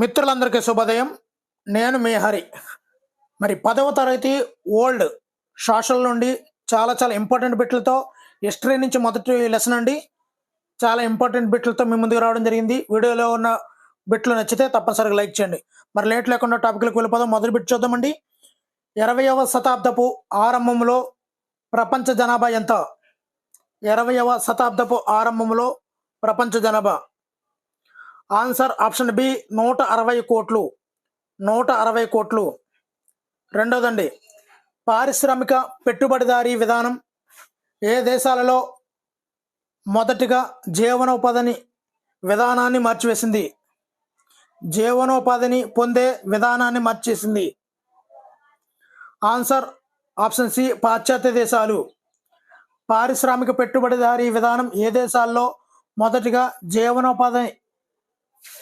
మిత్రులందరికీ శుభోదయం. నేను మీ హరి. మరి పదవ తరగతి ఓల్డ్ సోషల్ నుండి చాలా చాలా ఇంపార్టెంట్ బిట్లతో హిస్టరీ నుంచి మొదటి లెసన్ అండి. చాలా ఇంపార్టెంట్ బిట్లతో మీ ముందుకు రావడం జరిగింది. వీడియోలో ఉన్న బిట్లు నచ్చితే తప్పనిసరిగా లైక్ చేయండి. మరి లేట్ లేకుండా టాపిక్లకు వెళ్ళిపోదాం. మొదటి బిట్ చూద్దామండి. ఇరవయవ శతాబ్దపు ఆరంభంలో ప్రపంచ జనాభా ఎంత? ఇరవయవ శతాబ్దపు ఆరంభంలో ప్రపంచ జనాభా ఆన్సర్ ఆప్షన్ బి నూట అరవై కోట్లు. నూట అరవై కోట్లు. రెండోదండి పారిశ్రామిక పెట్టుబడిదారీ విధానం. ఏ దేశాలలో మొదటిగా జీవనోపాధిని విధానాన్ని మార్చివేసింది? జీవనోపాధిని పొందే విధానాన్ని మార్చేసింది ఆన్సర్ ఆప్షన్ సి పాశ్చాత్య దేశాలు. పారిశ్రామిక పెట్టుబడిదారీ విధానం ఏ దేశాల్లో మొదటిగా జీవనోపాధి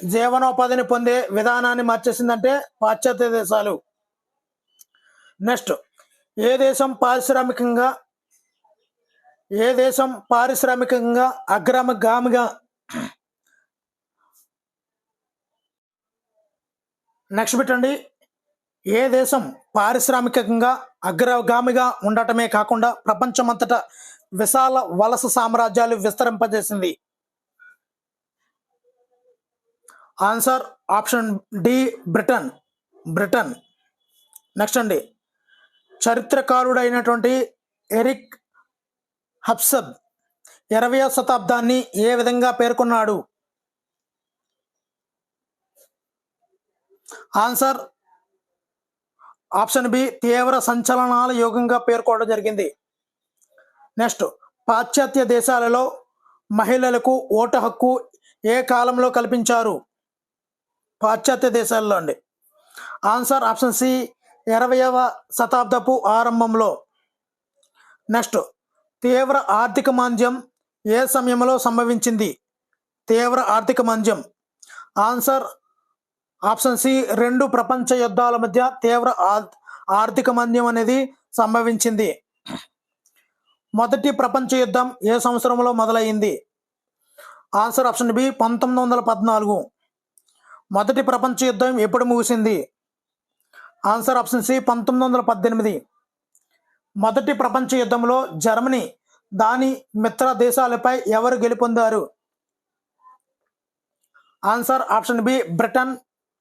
జీవనోపాధిని పొందే విధానాన్ని మార్చేసిందంటే పాశ్చాత్య దేశాలు. నెక్స్ట్ ఏ దేశం పారిశ్రామికంగా ఏ దేశం పారిశ్రామికంగా అగ్రగామిగా నెక్స్ట్ పెట్టండి. ఏ దేశం పారిశ్రామికంగా అగ్రగామిగా ఉండటమే కాకుండా ప్రపంచమంతటా విశాల వలస సామ్రాజ్యాలు విస్తరింపజేసింది. Answer option D Britain. Britain. Next అండి. చరిత్రకారుడైనటువంటి ఎరిక్ హబ్సబ్ ఇరవయో శతాబ్దాన్ని ఏ విధంగా పేర్కొన్నాడు? ఆన్సర్ ఆప్షన్ బి తీవ్ర సంచలనాల యోగంగా పేర్కోవడం జరిగింది. నెక్స్ట్ పాశ్చాత్య దేశాలలో మహిళలకు ఓటు హక్కు ఏ కాలంలో కల్పించారు? పాశ్చాత్య దేశాల్లో అండి. ఆన్సర్ ఆప్షన్ సి ఇరవయవ శతాబ్దపు ఆరంభంలో. నెక్స్ట్ తీవ్ర ఆర్థిక మాంద్యం ఏ సమయంలో సంభవించింది? తీవ్ర ఆర్థిక మాంద్యం. ఆన్సర్ ఆప్షన్ సి రెండు ప్రపంచ యుద్ధాల మధ్య తీవ్ర ఆర్థిక మాంద్యం అనేది సంభవించింది. మొదటి ప్రపంచ యుద్ధం ఏ సంవత్సరంలో మొదలైంది? ఆన్సర్ ఆప్షన్ బి పంతొమ్మిది వందల పద్నాలుగు. మొదటి ప్రపంచ యుద్ధం ఎప్పుడు ముగిసింది? ఆన్సర్ ఆప్షన్ సి పంతొమ్మిది వందల పద్దెనిమిది. మొదటి ప్రపంచ యుద్ధంలో జర్మనీ దాని మిత్ర దేశాలపై ఎవరు గెలుపొందారు? Answer option B Britain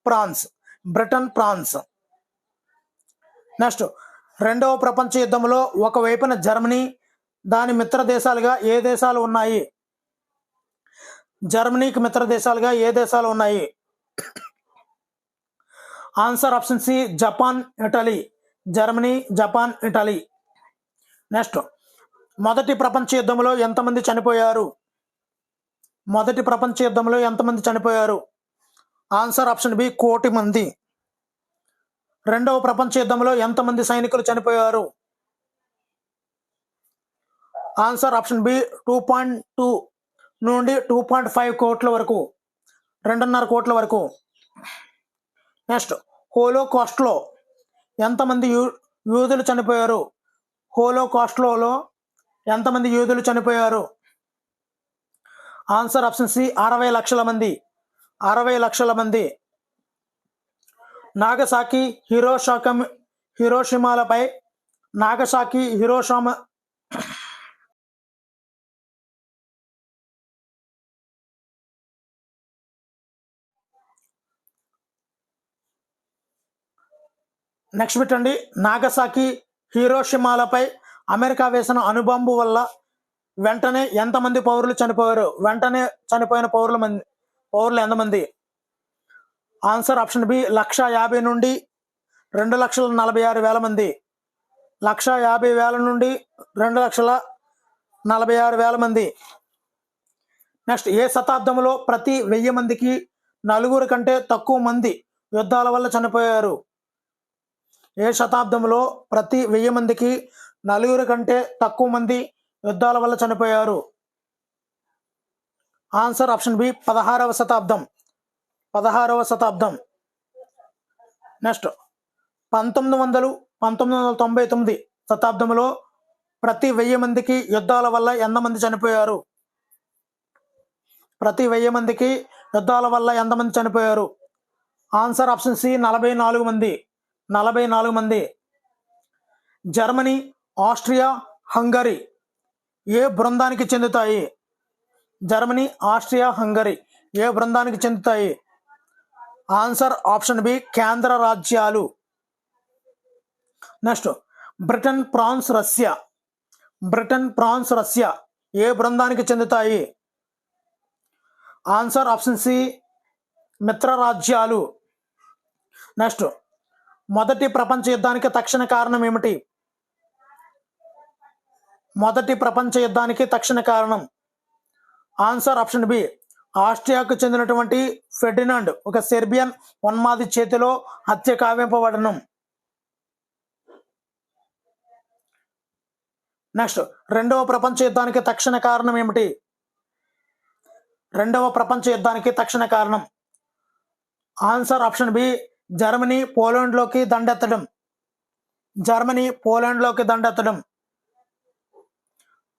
France. Britain France. Next రెండవ ప్రపంచ యుద్ధంలో ఒకవైపున జర్మనీ దాని మిత్ర దేశాలుగా ఏ దేశాలు ఉన్నాయి? జర్మనీకి మిత్ర దేశాలుగా ఏ దేశాలు ఉన్నాయి? Answer option C Japan Italy. Germany Japan Italy. Next. మొదటి ప్రపంచ యుద్ధంలో ఎంతమంది చనిపోయారు? మొదటి ప్రపంచ యుద్ధంలో ఎంతమంది చనిపోయారు? ఆన్సర్ ఆప్షన్ బి కోటి మంది. రెండవ ప్రపంచ యుద్ధంలో ఎంతమంది సైనికులు చనిపోయారు? Answer option B two point two నుండి టూ పాయింట్ ఫైవ్ కోట్ల వరకు. రెండున్నర కోట్ల వరకు. నెక్స్ట్ హోలో కాస్ట్లో ఎంతమంది యూ యూదులు చనిపోయారు? హోలో కాస్ట్లో ఎంతమంది యూదులు చనిపోయారు? ఆన్సర్ ఆప్షన్ సి అరవై లక్షల మంది. అరవై లక్షల మంది. నాగసాకి హీరోషాకం హీరోషిమాలపై నాగసాకి హీరోషామ నెక్స్ట్ పెట్టండి. నాగసాకి హీరోషిమాలపై అమెరికా వేసిన అణుబాంబు వల్ల వెంటనే ఎంతమంది పౌరులు చనిపోయారు? వెంటనే చనిపోయిన పౌరుల మంది పౌరులు ఎంతమంది? ఆన్సర్ ఆప్షన్ బి లక్ష యాభై నుండి రెండు లక్షల నలభై ఆరు వేల మంది. లక్ష యాభై వేల నుండి రెండు లక్షల నలభై ఆరు వేల మంది. నెక్స్ట్ ఏ శతాబ్దంలో ప్రతి వెయ్యి మందికి నలుగురు కంటే తక్కువ మంది యుద్ధాల వల్ల చనిపోయారు? ఏ శతాబ్దంలో ప్రతి వెయ్యి మందికి నలుగురు కంటే తక్కువ మంది యుద్ధాల వల్ల చనిపోయారు? ఆన్సర్ ఆప్షన్ బి పదహారవ శతాబ్దం. పదహారవ శతాబ్దం. నెక్స్ట్ పంతొమ్మిది వందలు పంతొమ్మిది వందల తొంభై తొమ్మిది శతాబ్దంలో ప్రతి వెయ్యి మందికి యుద్ధాల వల్ల ఎంతమంది చనిపోయారు? ప్రతి వెయ్యి మందికి యుద్ధాల వల్ల ఎంతమంది చనిపోయారు? ఆన్సర్ ఆప్షన్ సి నలభై నాలుగు మంది. నలభై నాలుగు మంది. జర్మనీ ఆస్ట్రియా హంగరీ ఏ బృందానికి చెందుతాయి? జర్మనీ ఆస్ట్రియా హంగరీ ఏ బృందానికి చెందుతాయి? ఆన్సర్ ఆప్షన్ బి కేంద్ర రాజ్యాలు. Next Britain France Russia. Britain France Russia ఏ బృందానికి చెందుతాయి? ఆన్సర్ ఆప్షన్ సి మిత్ర రాజ్యాలు నెక్స్ట్ మొదటి ప్రపంచ యుద్ధానికి తక్షణ కారణం ఏమిటి? మొదటి ప్రపంచ యుద్ధానికి తక్షణ కారణం. Answer option B. ఆస్ట్రియాకు చెందినటువంటి ఫెర్డినాండ్ ఒక సెర్బియన్ ఉన్మాది చేతిలో హత్య కావింపబడడం నెక్స్ట్ రెండవ ప్రపంచ యుద్ధానికి తక్షణ కారణం ఏమిటి? రెండవ ప్రపంచ యుద్ధానికి తక్షణ కారణం. Answer option B. జర్మనీ పోలాండ్లోకి దండెత్తడం. జర్మనీ పోలాండ్లోకి దండెత్తడం.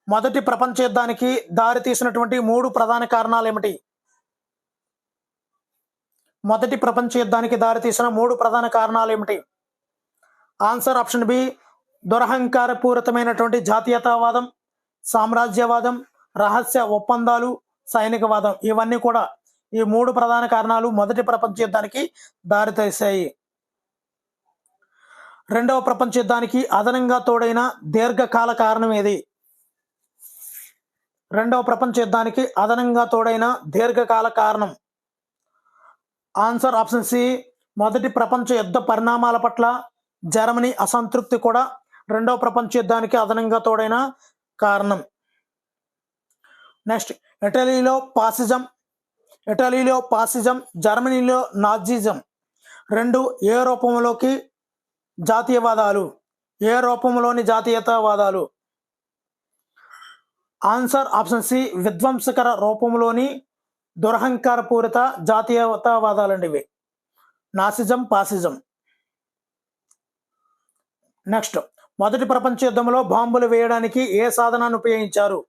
మొదటి ప్రపంచ యుద్ధానికి దారి తీసినటువంటి మూడు ప్రధాన కారణాలు ఏమిటి మొదటి ప్రపంచ యుద్ధానికి దారి తీసిన మూడు ప్రధాన కారణాలు ఏమిటి ఆన్సర్ ఆప్షన్ బి దురహంకారపూరితమైనటువంటి జాతీయతావాదం సామ్రాజ్యవాదం రహస్య ఒప్పందాలు సైనికవాదం. ఇవన్నీ కూడా ఈ మూడు ప్రధాన కారణాలు మొదటి ప్రపంచ యుద్ధానికి దారితీశాయి. రెండవ ప్రపంచ యుద్ధానికి అదనంగా తోడైన దీర్ఘకాల కారణం ఏది? రెండవ ప్రపంచ యుద్ధానికి అదనంగా తోడైన దీర్ఘకాల కారణం. ఆన్సర్ ఆప్షన్ సి మొదటి ప్రపంచ యుద్ధ పరిణామాల పట్ల జర్మనీ అసంతృప్తి కూడా రెండవ ప్రపంచ యుద్ధానికి అదనంగా తోడైన కారణం. నెక్స్ట్ ఇటలీలో పాసిజం ఇటలీలో పాసిజం జర్మనీలో నాజిజం. రెండు ఏ రూపంలోకి? జాతీయవాదాలు. ఏ రూపంలోని జాతీయతావాదాలు? ఆన్సర్ ఆప్షన్ సి విధ్వంసకర రూపంలోని దురహంకారపూరిత జాతీయతావాదాలండి ఇవి. Nazism fascism. నెక్స్ట్ మొదటి ప్రపంచ యుద్ధంలో బాంబులు వేయడానికి ఏ సాధనాన్ని ఉపయోగించారు?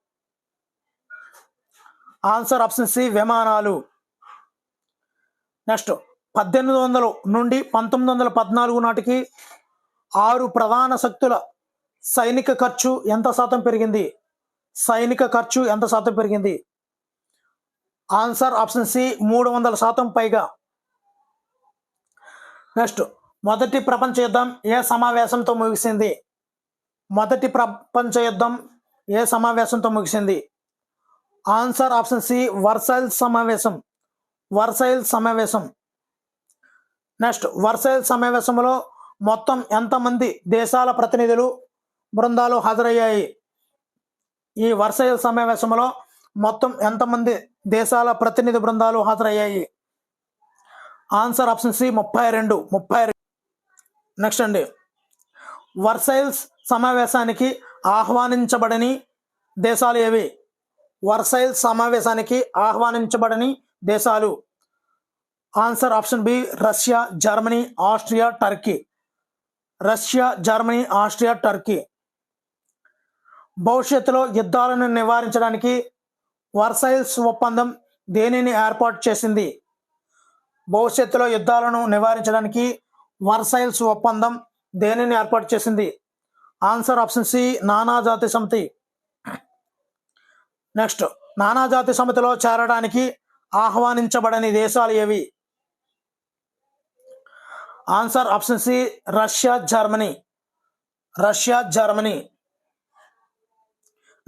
ఆన్సర్ ఆప్షన్ సి విమానాలు. నెక్స్ట్ పద్దెనిమిది వందల నుండి పంతొమ్మిది వందల పద్నాలుగు నాటికి ఆరు ప్రధాన శక్తుల సైనిక ఖర్చు ఎంత శాతం పెరిగింది? సైనిక ఖర్చు ఎంత శాతం పెరిగింది? ఆన్సర్ ఆప్షన్ సి మూడు వందల శాతం పైగా. నెక్స్ట్ మొదటి ప్రపంచ యుద్ధం ఏ సమావేశంతో ముగిసింది? మొదటి ప్రపంచ యుద్ధం ఏ సమావేశంతో ముగిసింది? ఆన్సర్ ఆప్షన్ సి వర్సైల్ సమావేశం. వర్సైల్ సమావేశం. నెక్స్ట్ వర్సైల్ సమావేశంలో మొత్తం ఎంతమంది దేశాల ప్రతినిధులు బృందాలు హాజరయ్యాయి? ఈ వర్సైల్ సమావేశంలో మొత్తం ఎంతమంది దేశాల ప్రతినిధి బృందాలు హాజరయ్యాయి? ఆన్సర్ ఆప్షన్ సి ముప్పై రెండు. ముప్పై నెక్స్ట్ అండి. వర్సైల్స్ సమావేశానికి ఆహ్వానించబడని దేశాలు ఏవి? వర్సైల్ సమావేశానికి ఆహ్వానించబడని దేశాలు. Answer option B Russia Germany Austria Turkey. Russia Germany Austria Turkey. భవిష్యత్తులో యుద్ధాలను నివారించడానికి వర్సైల్స్ ఒప్పందం దేనిని ఏర్పాటు చేసింది? భవిష్యత్తులో యుద్ధాలను నివారించడానికి వర్సైల్స్ ఒప్పందం దేనిని ఏర్పాటు చేసింది? ఆన్సర్ ఆప్షన్ సి నానాజాతి సమితి. నెక్స్ట్ నానాజాతి సమితిలో చేరడానికి ఆహ్వానించబడని దేశాలు ఏవి? Answer option C Russia Germany. Russia Germany.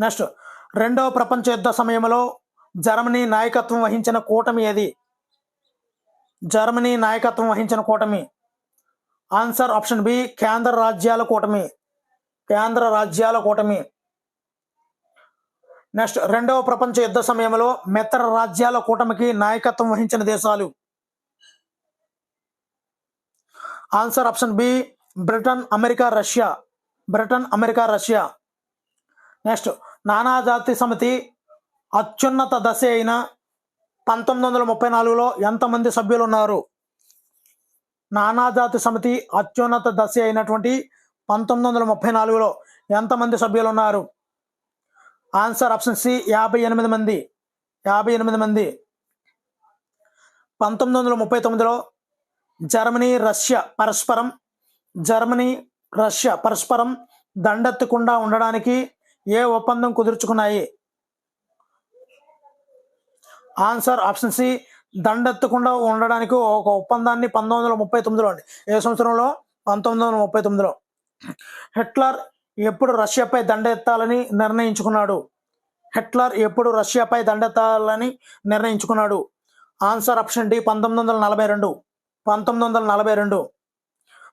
Next రెండవ ప్రపంచ యుద్ధ సమయంలో జర్మనీ నాయకత్వం వహించిన కూటమి ఏది? జర్మనీ నాయకత్వం వహించిన కూటమి. ఆన్సర్ ఆప్షన్ బి కేంద్ర రాజ్యాల కూటమి. కేంద్ర రాజ్యాల కూటమి. నెక్స్ట్ రెండవ ప్రపంచ యుద్ధ సమయంలో మిత్ర రాజ్యాల కూటమికి నాయకత్వం వహించిన దేశాలు. Answer option B Britain America Russia Britain America Russia next నానాజాతి సమితి అత్యున్నత దశ అయిన పంతొమ్మిది వందల ముప్పై నాలుగులో ఎంతమంది సభ్యులు ఉన్నారు నానాజాతి సమితి అత్యున్నత దశ అయినటువంటి పంతొమ్మిది వందల ముప్పై నాలుగులో ఎంతమంది సభ్యులు ఉన్నారు ఆన్సర్ ఆప్షన్ సి యాభై ఎనిమిది మంది. యాభై ఎనిమిది మంది. పంతొమ్మిది వందల ముప్పై తొమ్మిదిలో జర్మనీ రష్యా పరస్పరం జర్మనీ రష్యా పరస్పరం దండెత్తకుండా ఉండడానికి ఏ ఒప్పందం కుదుర్చుకున్నాయి? ఆన్సర్ ఆప్షన్ సి దండెత్తకుండా ఉండడానికి ఒక ఒప్పందాన్ని పంతొమ్మిది వందల ముప్పై తొమ్మిదిలో అండి. ఏ సంవత్సరంలో? పంతొమ్మిది వందల ముప్పై తొమ్మిదిలో. హిట్లర్ ఎప్పుడు రష్యాపై దండెత్తాలని నిర్ణయించుకున్నాడు. హిట్లర్ ఎప్పుడు రష్యాపై దండెత్తాలని నిర్ణయించుకున్నాడు. ఆన్సర్ ఆప్షన్ డి పంతొమ్మిది వందల నలభై రెండు. పంతొమ్మిది వందల నలభై రెండు.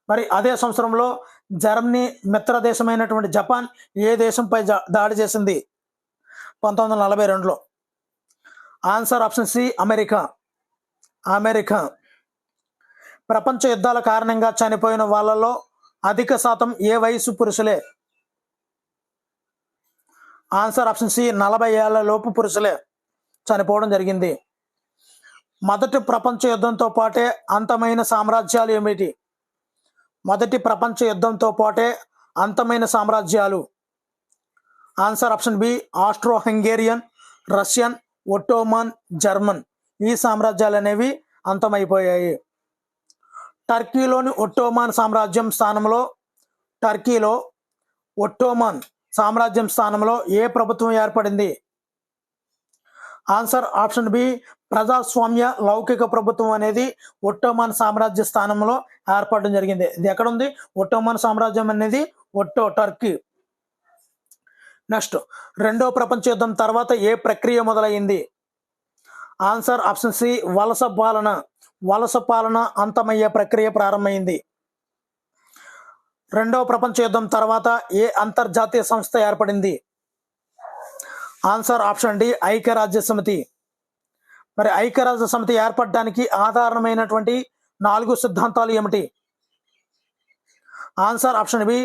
మరి అదే సంవత్సరంలో జర్మనీ మిత్ర దేశమైనటువంటి జపాన్ ఏ దేశంపై దాడి చేసింది? పంతొమ్మిది వందల నలభై రెండులో. Answer option C America. America. ప్రపంచ యుద్ధాల కారణంగా చనిపోయిన వాళ్ళలో అధిక శాతం ఏ వయసు పురుషులే? ఆన్సర్ ఆప్షన్ సి నలభై ఏళ్ళలోపు పురుషులే చనిపోవడం జరిగింది. మొదటి ప్రపంచ యుద్ధంతో పాటే అంతమైన సామ్రాజ్యాలు ఏమిటి? మొదటి ప్రపంచ యుద్ధంతో పాటే అంతమైన సామ్రాజ్యాలు. Answer option B Austro Hungarian Russian Ottoman German. ఈ సామ్రాజ్యాలు అనేవి అంతమైపోయాయి. టర్కీలోని ఒట్టోమాన్ సామ్రాజ్యం స్థానంలో టర్కీలో ఒట్టోమాన్ సామ్రాజ్యం స్థానంలో ఏ ప్రభుత్వం ఏర్పడింది? ఆన్సర్ ఆప్షన్ బి ప్రజాస్వామ్య లౌకిక ప్రభుత్వం అనేది ఒట్టోమాన్ సామ్రాజ్య స్థానంలో ఏర్పడడం జరిగింది. ఇది ఎక్కడ ఉంది ఒట్టోమాన్ సామ్రాజ్యం అనేది ఒట్టో టర్కీ. నెక్స్ట్ రెండో ప్రపంచ యుద్ధం తర్వాత ఏ ప్రక్రియ మొదలైంది? ఆన్సర్ ఆప్షన్ సి వలస పాలన. వలస పాలన అంతమయ్యే ప్రక్రియ ప్రారంభమైంది. రెండవ ప్రపంచ యుద్ధం తర్వాత ఏ అంతర్జాతీయ సంస్థ ఏర్పడింది? ఆన్సర్ ఆప్షన్ డి ఐక్యరాజ్య సమితి. మరి ఐక్యరాజ్య సమితి ఏర్పడడానికి ఆధారమైనటువంటి నాలుగు సిద్ధాంతాలు ఏమిటి? ఆన్సర్ ఆప్షన్ బి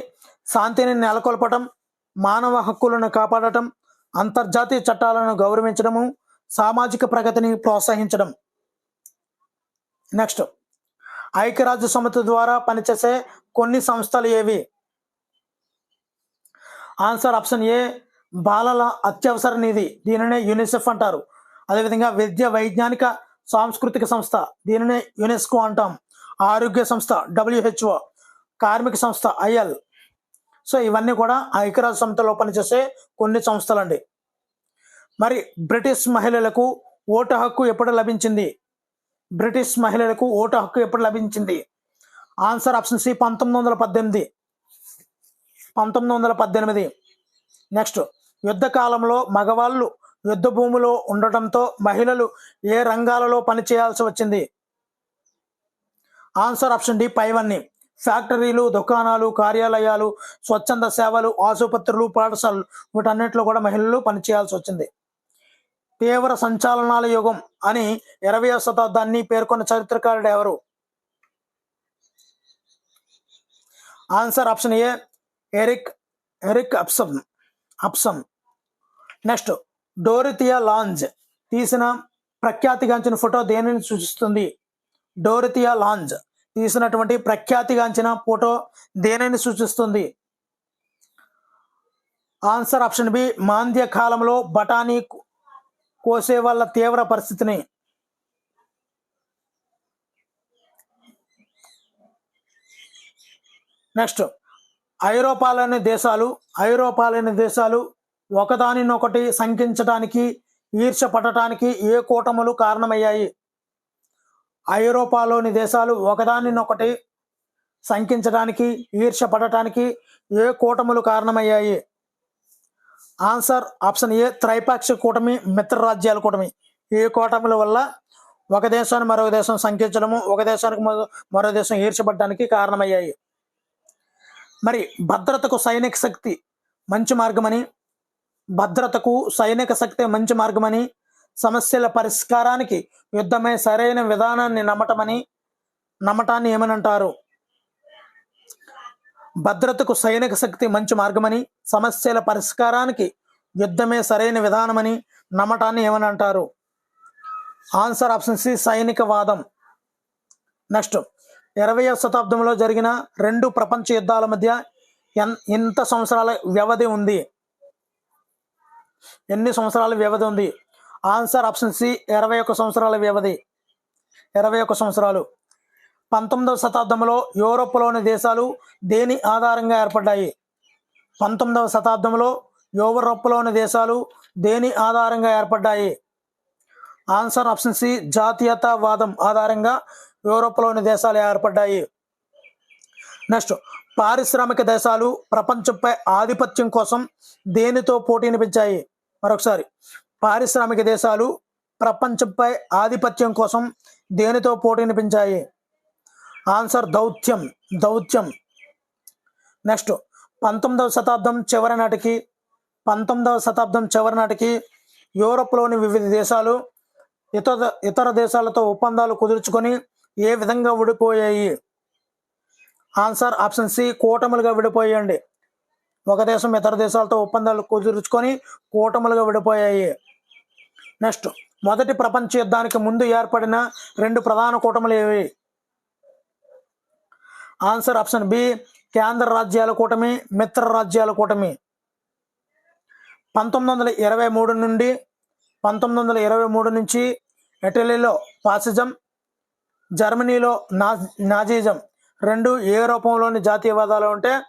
శాంతిని నెలకొల్పటం మానవ హక్కులను కాపాడటం అంతర్జాతీయ చట్టాలను గౌరవించడము సామాజిక ప్రగతిని ప్రోత్సహించడం. నెక్స్ట్ ఐక్యరాజ్య సమితి ద్వారా పనిచేసే కొన్ని సంస్థలు ఏవి? ఆన్సర్ ఆప్షన్ ఏ బాలల అత్యవసర నిధి దీనినే యునిసెఫ్ అంటారు. అదేవిధంగా విద్య వైజ్ఞానిక సాంస్కృతిక సంస్థ దీనినే యునెస్కో అంటాం. ఆరోగ్య సంస్థ డబ్ల్యూహెచ్ఓ కార్మిక సంస్థ ఐఎల్. సో ఇవన్నీ కూడా ఐక్యరాజ్య సంస్థలో పనిచేసే కొన్ని సంస్థలండి. మరి బ్రిటిష్ మహిళలకు ఓటు హక్కు ఎప్పుడు లభించింది? బ్రిటిష్ మహిళలకు ఓటు హక్కు ఎప్పుడు లభించింది? ఆన్సర్ ఆప్షన్ సి పంతొమ్మిది వందల పద్దెనిమిది. పంతొమ్మిది వందల పద్దెనిమిది. నెక్స్ట్ యుద్ధ కాలంలో మగవాళ్ళు యుద్ధ భూమిలో ఉండటంతో మహిళలు ఏ రంగాలలో పనిచేయాల్సి వచ్చింది? ఆన్సర్ ఆప్షన్ డి పైవన్నీ. ఫ్యాక్టరీలు దుకాణాలు కార్యాలయాలు స్వచ్ఛంద సేవలు ఆసుపత్రులు పాఠశాలలు వీటన్నిటిలో కూడా మహిళలు పనిచేయాల్సి వచ్చింది. తీవ్ర సంచాలనాల యుగం అని ఇరవయో శతాబ్దాన్ని పేర్కొన్న చరిత్రకారుడు ఎవరు? Answer option A Eric Eric Hobsbawm Hobsbawm. Next Dorothea Lange తీసిన ప్రఖ్యాతిగాంచిన ఫోటో దేనిని సూచిస్తుంది? డోరితియా లాంజ్ తీసినటువంటి ప్రఖ్యాతిగాంచిన ఫోటో దేనిని సూచిస్తుంది? ఆన్సర్ ఆప్షన్ బి మాంద్య కాలంలో బఠానీ కోసే వాళ్ళ తీవ్ర పరిస్థితిని. నెక్స్ట్ ఐరోపాలోని దేశాలు ఐరోపాలోని దేశాలు ఒకదానినొకటి శంకించడానికి ఈర్ష్య పడటానికి ఏ కూటములు కారణమయ్యాయి? ఐరోపాలోని దేశాలు ఒకదానినొకటి శంకించడానికి ఈర్ష్య పడటానికి ఏ కూటములు కారణమయ్యాయి? ఆన్సర్ ఆప్షన్ ఏ త్రైపాక్షిక కూటమి మిత్ర రాజ్యాల కూటమి. ఈ కూటముల వల్ల ఒక దేశాన్ని మరొక దేశం సంకించడము ఒక దేశానికి మరో- మరో దేశం ఈర్చబడటానికి కారణమయ్యాయి. మరి భద్రతకు సైనిక శక్తి మంచి మార్గమని భద్రతకు సైనిక శక్తి మంచి మార్గమని సమస్యల పరిష్కారానికి యుద్ధమే సరైన విధానాన్ని నమ్మటమని నమ్మటాన్ని ఏమని అంటారు భద్రతకు సైనిక శక్తి మంచి మార్గమని సమస్యల పరిష్కారానికి యుద్ధమే సరైన విధానమని నమ్మటాన్ని ఏమని అంటారు ఆన్సర్ ఆప్షన్ సి సైనిక వాదం నెక్స్ట్. ఇరవయో శతాబ్దంలో జరిగిన రెండు ప్రపంచ యుద్ధాల మధ్య ఎన్ ఎంత సంవత్సరాల వ్యవధి ఉంది. ఎన్ని సంవత్సరాల వ్యవధి ఉంది? ఆన్సర్ ఆప్షన్ సి ఇరవై ఒక సంవత్సరాల వ్యవధి. ఇరవై ఒక సంవత్సరాలు. పంతొమ్మిదవ శతాబ్దంలో యూరోప్లోని దేశాలు దేని ఆధారంగా ఏర్పడ్డాయి? పంతొమ్మిదవ శతాబ్దంలో యూరోప్లోని దేశాలు దేని ఆధారంగా ఏర్పడ్డాయి? ఆన్సర్ ఆప్షన్ సి జాతీయతావాదం ఆధారంగా యూరోప్లోని దేశాలు ఏర్పడ్డాయి. నెక్స్ట్ పారిశ్రామిక దేశాలు ప్రపంచంపై ఆధిపత్యం కోసం దేనితో పోటీని పెంచాయి మరొకసారి పారిశ్రామిక దేశాలు ప్రపంచంపై ఆధిపత్యం కోసం దేనితో పోటీని పెంచాయి ఆన్సర్ దౌత్యం దౌత్యం. నెక్స్ట్ పంతొమ్మిదవ శతాబ్దం చివరి నాటికి పంతొమ్మిదవ శతాబ్దం చివరి నాటికి యూరోప్లోని వివిధ దేశాలు ఇతర ఇతర దేశాలతో ఒప్పందాలు కుదుర్చుకొని ఏ విధంగా విడిపోయాయి? ఆన్సర్ ఆప్షన్ సి కూటములుగా విడిపోయండి. ఒక దేశం ఇతర దేశాలతో ఒప్పందాలు కుదుర్చుకొని కూటములుగా విడిపోయాయి. నెక్స్ట్ మొదటి ప్రపంచ యుద్ధానికి ముందు ఏర్పడిన రెండు ప్రధాన కూటములు ఏవి? ఆన్సర్ ఆప్షన్ బి కేంద్ర రాజ్యాల కూటమి మిత్ర రాజ్యాల కూటమి. పంతొమ్మిది వందల ఇరవై మూడు నుండి పంతొమ్మిది వందల ఇరవై మూడు నుంచి ఇటలీలో ఫాసిజం జర్మనీలో నా నాజీజం రెండు ఏ రూపంలోని జాతీయవాదాలు ఉంటే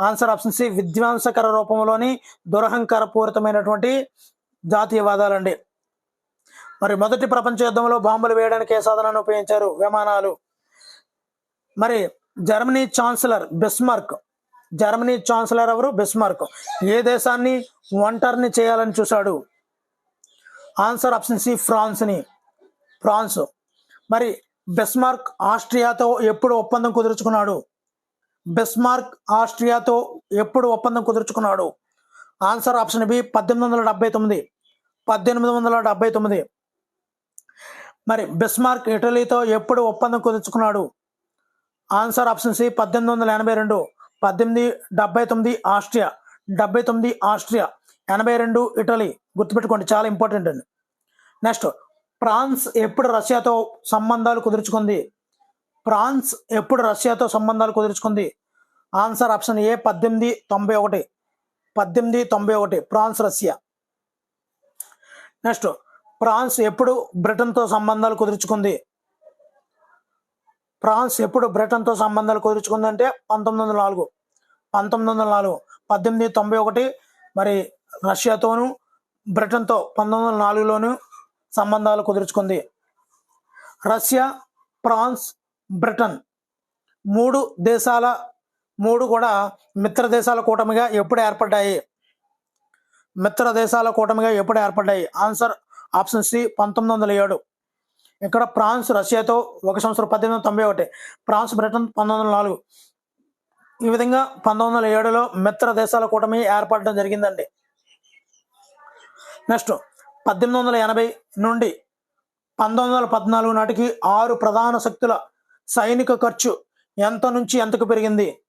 ఆన్సర్ ఆప్షన్ సి విధ్వంసకర రూపంలోని దురహంకార పూరితమైనటువంటి జాతీయవాదాలండి. మరి మొదటి ప్రపంచ యుద్ధంలో బాంబులు వేయడానికి ఏ సాధనాన్ని ఉపయోగించారు? విమానాలు. మరి Germany chancellor Bismarck. Germany chancellor ఎవరు? బిస్మార్క్. ఏ దేశాన్ని ఒంటరిని చేయాలని చూశాడు? ఆన్సర్ ఆప్షన్ సి ఫ్రాన్స్ని. ఫ్రాన్స్. మరి బెస్మార్క్ ఆస్ట్రియాతో ఎప్పుడు ఒప్పందం కుదుర్చుకున్నాడు? బెస్మార్క్ ఆస్ట్రియాతో ఎప్పుడు ఒప్పందం కుదుర్చుకున్నాడు? ఆన్సర్ ఆప్షన్ బి పద్దెనిమిది వందల డెబ్బై తొమ్మిది. పద్దెనిమిది వందల డెబ్బై తొమ్మిది. మరి బెస్మార్క్ ఇటలీతో ఎప్పుడు ఒప్పందం కుదుర్చుకున్నాడు? ఆన్సర్ ఆప్షన్ సి పద్దెనిమిది వందల ఎనభై రెండు. పద్దెనిమిది డెబ్బై తొమ్మిది ఆస్ట్రియా. డెబ్బై తొమ్మిది ఆస్ట్రియా. ఎనభై రెండు ఇటలీ. గుర్తుపెట్టుకోండి చాలా ఇంపార్టెంట్ అండి. నెక్స్ట్ ఫ్రాన్స్ ఎప్పుడు రష్యాతో సంబంధాలు కుదుర్చుకుంది? ఫ్రాన్స్ ఎప్పుడు రష్యాతో సంబంధాలు కుదుర్చుకుంది? ఆన్సర్ ఆప్షన్ ఏ పద్దెనిమిది తొంభై ఒకటి. పద్దెనిమిది తొంభై ఒకటి. France Russia. నెక్స్ట్ ఫ్రాన్స్ ఎప్పుడు బ్రిటన్తో సంబంధాలు కుదుర్చుకుంది? ఫ్రాన్స్ ఎప్పుడు బ్రిటన్తో సంబంధాలు కుదుర్చుకుంది అంటే పంతొమ్మిది వందల నాలుగు. పంతొమ్మిది వందల నాలుగు. పద్దెనిమిది తొంభై ఒకటి. మరి రష్యాతోనూ బ్రిటన్తో పంతొమ్మిది వందల నాలుగులోను సంబంధాలు కుదుర్చుకుంది. రష్యా ఫ్రాన్స్ బ్రిటన్ మూడు దేశాల మూడు కూడా మిత్ర దేశాల కూటమిగా ఎప్పుడు ఏర్పడ్డాయి? మిత్ర దేశాల కూటమిగా ఎప్పుడు ఏర్పడ్డాయి? ఆన్సర్ ఆప్షన్ సి పంతొమ్మిది వందల ఏడు. ఇక్కడ ఫ్రాన్స్ రష్యాతో ఒక సంవత్సరం పద్దెనిమిది వందల తొంభై ఒకటి ఫ్రాన్స్ బ్రిటన్ పంతొమ్మిది వందల నాలుగు. ఈ విధంగా పంతొమ్మిది వందల ఏడులో మిత్ర దేశాల కూటమి ఏర్పడడం జరిగిందండి. నెక్స్ట్ పద్దెనిమిది వందల ఎనభై నుండి పంతొమ్మిది వందల పద్నాలుగు నాటికి ఆరు ప్రధాన శక్తుల సైనిక ఖర్చు ఎంత నుంచి ఎంతకు పెరిగింది?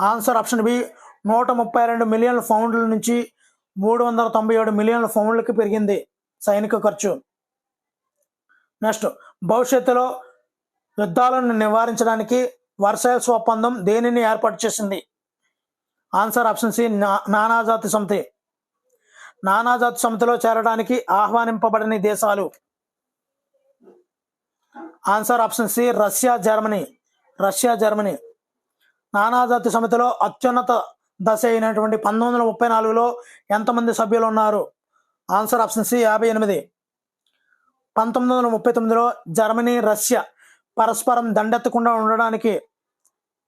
ఆన్సర్ ఆప్షన్ బి నూట ముప్పై రెండు మిలియన్ల పౌండ్ల నుంచి మూడు వందల తొంభై ఏడు మిలియన్ల పౌండ్లకి పెరిగింది సైనిక ఖర్చు. నెక్స్ట్ భవిష్యత్తులో యుద్ధాలను నివారించడానికి వర్సైల్స్ ఒప్పందం దేనిని ఏర్పాటు చేసింది? ఆన్సర్ ఆప్షన్ సి నా- నానాజాతి సమితి. నానాజాతి సమితిలో చేరడానికి ఆహ్వానింపబడిన దేశాలు. Answer option C Russia Germany. Russia Germany. నానాజాతి సమితిలో అత్యున్నత దశ అయినటువంటి పంతొమ్మిది వందల ముప్పై నాలుగులో ఎంతమంది సభ్యులు ఉన్నారు ఆన్సర్ ఆప్షన్ సి యాభై ఎనిమిది. పంతొమ్మిది వందల ముప్పై తొమ్మిదిలో జర్మనీ రష్యా పరస్పరం దండెత్తకుండా ఉండడానికి.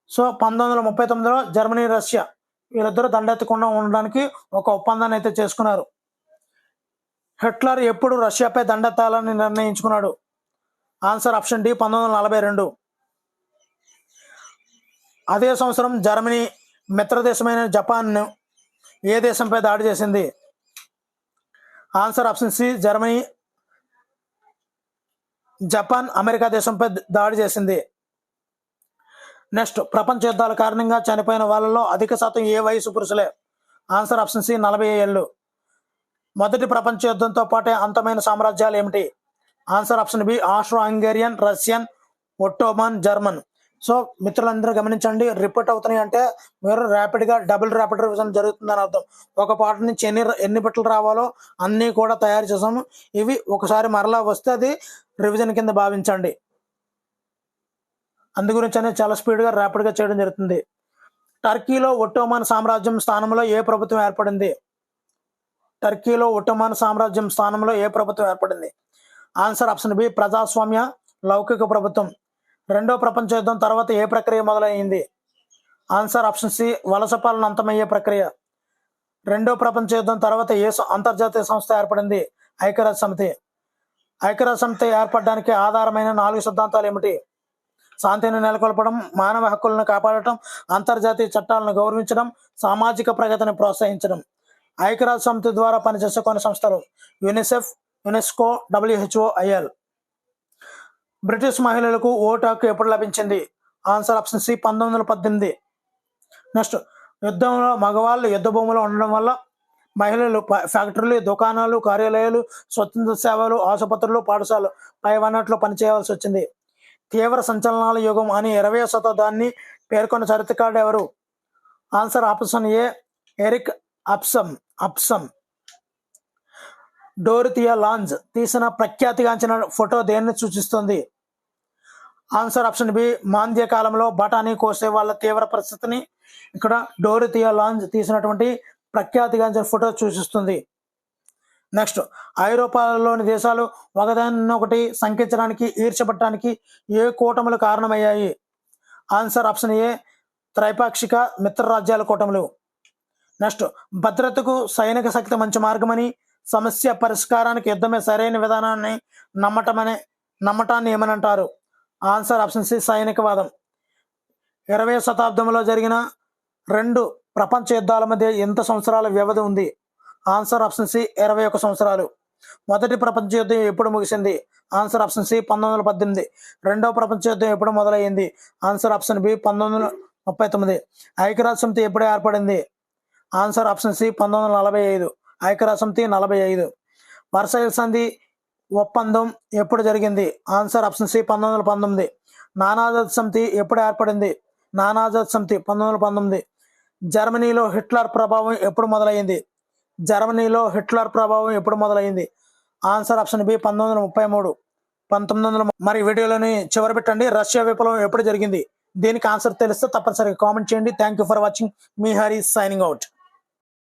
సో పంతొమ్మిది వందల ముప్పై తొమ్మిదిలో జర్మనీ రష్యా. వీళ్ళిద్దరూ దండెత్తకుండా ఉండడానికి ఒక ఒప్పందాన్ని అయితే చేసుకున్నారు. హిట్లర్ ఎప్పుడు రష్యాపై దండెత్తాలని నిర్ణయించుకున్నాడు? ఆన్సర్ ఆప్షన్ డి పంతొమ్మిది వందల నలభై రెండు. అదే సంవత్సరం జర్మనీ మిత్రదేశమైన జపాన్ను ఏ దేశంపై దాడి చేసింది? Answer option C Germany Japan America దేశంపై దాడి చేసింది. నెక్స్ట్ ప్రపంచ యుద్ధాల కారణంగా చనిపోయిన వాళ్ళలో అధిక శాతం ఏ వయసు పురుషులే? ఆన్సర్ ఆప్షన్ సి నలభై ఏళ్ళు. మొదటి ప్రపంచ యుద్ధంతో పాటే అంతమైన సామ్రాజ్యాలు ఏమిటి? Answer option B Austro Hungarian Russian Ottoman German. So మిత్రులందరూ గమనించండి రిపోర్ట్ అవుతున్నాయి అంటే మీరు ర్యాపిడ్గా డబుల్ ర్యాపిడ్ రివిజన్ జరుగుతుందని అర్థం. ఒక పాట నుంచి ఎన్ని ఎన్ని బిట్లు రావాలో అన్నీ కూడా తయారు చేసాము. ఇవి ఒకసారి మరలా వస్తే అది రివిజన్ కింద భావించండి. అందు అనేది చాలా స్పీడ్గా ర్యాపిడ్గా చేయడం జరుగుతుంది. టర్కీలో ఒట్టోమాన్ సామ్రాజ్యం స్థానంలో ఏ ప్రభుత్వం ఏర్పడింది? టర్కీలో ఒట్టోమాన్ సామ్రాజ్యం స్థానంలో ఏ ప్రభుత్వం ఏర్పడింది? ఆన్సర్ ఆప్షన్ బి ప్రజాస్వామ్య లౌకిక ప్రభుత్వం. రెండో ప్రపంచ యుద్ధం తర్వాత ఏ ప్రక్రియ మొదలైంది? ఆన్సర్ ఆప్షన్ సి వలస పాలన అంతమయ్యే ప్రక్రియ. రెండో ప్రపంచ యుద్ధం తర్వాత ఏ అంతర్జాతీయ సంస్థ ఏర్పడింది? ఐక్యరాజ్య సమితి. ఐక్యరాజ్య సమితి ఏర్పడడానికి ఆధారమైన నాలుగు సిద్ధాంతాలు ఏమిటి? శాంతిని నెలకొల్పడం మానవ హక్కులను కాపాడటం అంతర్జాతీయ చట్టాలను గౌరవించడం సామాజిక ప్రగతిని ప్రోత్సహించడం. ఐక్యరాజ్య సమితి ద్వారా పనిచేసే కొన్ని సంస్థలు UNICEF UNESCO WHO I L. British మహిళలకు ఓటు హక్కు ఎప్పుడు లభించింది? ఆన్సర్ ఆప్షన్ సి పంతొమ్మిది వందల పద్దెనిమిది. నెక్స్ట్ యుద్ధంలో మగవాళ్ళు యుద్ధ భూమిలో ఉండడం వల్ల మహిళలు ఫ్యాక్టరీలు దుకాణాలు కార్యాలయాలు స్వతంత్ర సేవలు ఆసుపత్రులు పాఠశాలలు పై వన్నట్లు పనిచేయవలసి వచ్చింది. తీవ్ర సంచలనాల యుగం అని ఇరవై శతాబ్దాన్ని పేర్కొన్న చరిత్రకారుడు ఎవరు? Answer option A Eric Hobsbawm Hobsbawm Dorothea Lange తీసిన ప్రఖ్యాతిగాంచిన ఫోటో దేన్ని సూచిస్తుంది? ఆన్సర్ ఆప్షన్ బి మాంద్య కాలంలో బఠానీ కోసే వాళ్ళ తీవ్ర పరిస్థితిని ఇక్కడ డోరితియా లాంజ్ తీసినటువంటి ప్రఖ్యాతిగాంచిన ఫోటో సూచిస్తుంది. నెక్స్ట్ ఐరోపాలోని దేశాలు ఒకదానినొకటి సంకించడానికి ఈర్చబట్టడానికి ఏ కూటములు కారణమయ్యాయి? ఆన్సర్ ఆప్షన్ ఏ త్రైపాక్షిక మిత్ర రాజ్యాల కూటములు. నెక్స్ట్ భద్రతకు సైనిక శక్తి మంచి మార్గమని సమస్య పరిష్కారానికి యుద్ధమే సరైన విధానాన్ని నమ్మటమనే నమ్మటాన్ని ఏమనంటారు? ఆన్సర్ ఆప్షన్ సి సైనికవాదం. ఇరవై శతాబ్దంలో జరిగిన రెండు ప్రపంచ యుద్ధాల మధ్య ఎంత సంవత్సరాల వ్యవధి ఉంది. ఆన్సర్ ఆప్షన్ సి ఇరవై ఒక సంవత్సరాలు. మొదటి ప్రపంచ యుద్ధం ఎప్పుడు ముగిసింది? ఆన్సర్ ఆప్షన్ సి పంతొమ్మిది వందల పద్దెనిమిది. రెండవ ప్రపంచ యుద్ధం ఎప్పుడు మొదలైంది ఆన్సర్ ఆప్షన్ బి పంతొమ్మిది వందల ముప్పై తొమ్మిది. ఐక్యరాజ్య సమితి ఎప్పుడు ఏర్పడింది? ఆన్సర్ ఆప్షన్ సి పంతొమ్మిది వందల నలభై ఐదు. ఐక్యరాజ్య సమితి నలభై ఐదు. వర్సైల్ సంధి ఒప్పందం ఎప్పుడు జరిగింది? ఆన్సర్ ఆప్షన్ సి పంతొమ్మిది వందల పంతొమ్మిది. నానాజాద్ సమితి ఎప్పుడు ఏర్పడింది? నానాజాద్ సమితి పంతొమ్మిది వందల పంతొమ్మిది. జర్మనీలో హిట్లర్ ప్రభావం ఎప్పుడు మొదలైంది జర్మనీలో హిట్లర్ ప్రభావం ఎప్పుడు మొదలైంది? ఆన్సర్ ఆప్షన్ బి పంతొమ్మిది వందల ముప్పై మూడు. పంతొమ్మిది వందల మరి వీడియోలోని చివరి పెట్టండి. రష్యా విప్లవం ఎప్పుడు జరిగింది? దీనికి ఆన్సర్ తెలిస్తే తప్పనిసరిగా కామెంట్ చేయండి. థ్యాంక్ యూ ఫర్ వాచింగ్ మీ హరి సైనింగ్ అవుట్